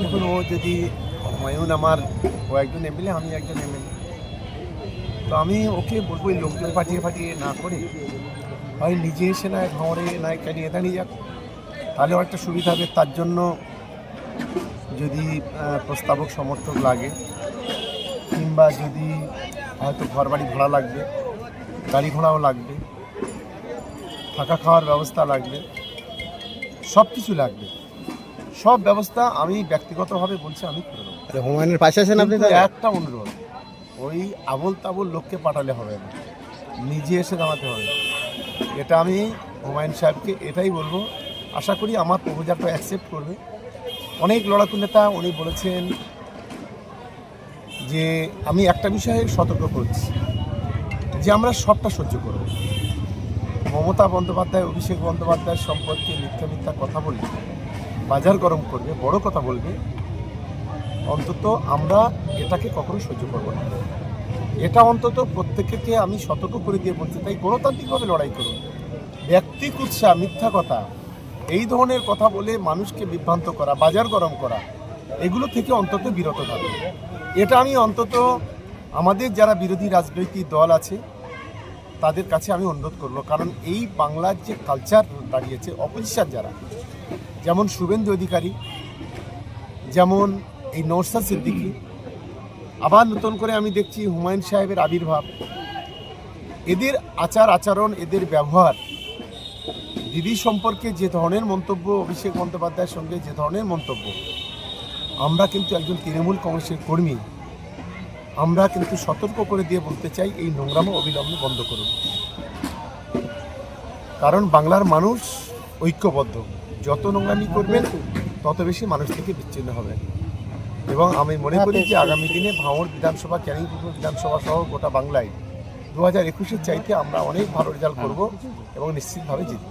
দেখুন ও যদি হুমায়ুন আমার ও একজন এমএলএ, আমি একজন এমএলএ। তো আমি ওকে বলব এই লোকজন পাঠিয়ে পাঠিয়ে না করে হয় নিজে এসে নয় ভাঁড়ে নয় কাটিয়ে দাঁড়িয়ে যাক। তাহলে একটা সুবিধা হবে, তার জন্য যদি প্রস্তাবক সমর্থক লাগে, কিংবা যদি হয়তো ঘর বাড়ি ভাড়া লাগবে, গাড়ি ঘোড়াও লাগবে, থাকা খাওয়ার ব্যবস্থা লাগবে সব কিছু লাগবে। সব ব্যবস্থা আমি ব্যক্তিগতভাবে বলছি আমি করে দেবো। হুমায়ুনের পাশে আছেন আপনি একটা অনুরোধ ওই আবল তাবল লোককে পাঠালে হবে না। নিজে এসে দাঁড়াতে হবে। এটা আমি হুমায়ুন সাহেবকে এটাই বলব। আশা করি আমার প্রপোজালটা অ্যাকসেপ্ট করবে। অনেক লড়াকু নেতা উনি বলেছেন যে আমি একটা বিষয়ে সতর্ক করছি যে আমরা সবটা সহ্য করব। মমতা বন্দ্যোপাধ্যায় অভিষেক বন্দ্যোপাধ্যায় সম্পর্কে মিথ্যা মিথ্যা কথা বলবে বাজার গরম করবে, বড় কথা বলবে, অন্তত আমরা এটাকে কখনো সহ্য করব না। এটা অন্তত প্রত্যেককে আমি সতর্ক করে দিয়ে বলছি, তাই গণতান্ত্রিকভাবে লড়াই করুন। ব্যক্তি কুৎসা, মিথ্যা কথা, এই ধরনের কথা বলে মানুষকে বিভ্রান্ত করা, বাজার গরম করা, এগুলো থেকে অন্তত বিরত থাকবে এটা আমি অন্তত আমাদের যারা বিরোধী রাজনৈতিক দল আছে তাদের কাছে আমি অনুরোধ করব, কারণ এই বাংলার যে কালচার দাঁড়িয়েছে অপোজিশন যারা, যেমন শুভেন্দু অধিকারী, যেমন এই নৌসাদ সিদ্দিকি, আবার নতুন করে আমি দেখছি হুমায়ুন সাহেবের আবির্ভাব। এদের আচার আচরণ, এদের ব্যবহার, দিদি সম্পর্কে যে ধরনের মন্তব্য, অভিষেক বন্দ্যোপাধ্যায়ের সঙ্গে যে ধরনের মন্তব্য, আমরা কিন্তু একজন তৃণমূল কংগ্রেসের কর্মী। আমরা কিন্তু সতর্ক করে দিয়ে বলতে চাই, এই নোংরামো অবিলম্বে বন্ধ করুন। কারণ বাংলার মানুষ ঐক্যবদ্ধ। যত নোংরামি করবেন, তত বেশি মানুষ থেকে বিচ্ছিন্ন হবে এবং আমি মনে করি যে আগামী দিনে ভাঙড় বিধানসভা ক্যানিংপুর বিধানসভা সহ গোটা বাংলায় দু হাজার একুশের চাইতে আমরা অনেক ভালো রেজাল্ট করব এবং নিশ্চিতভাবে জিতব।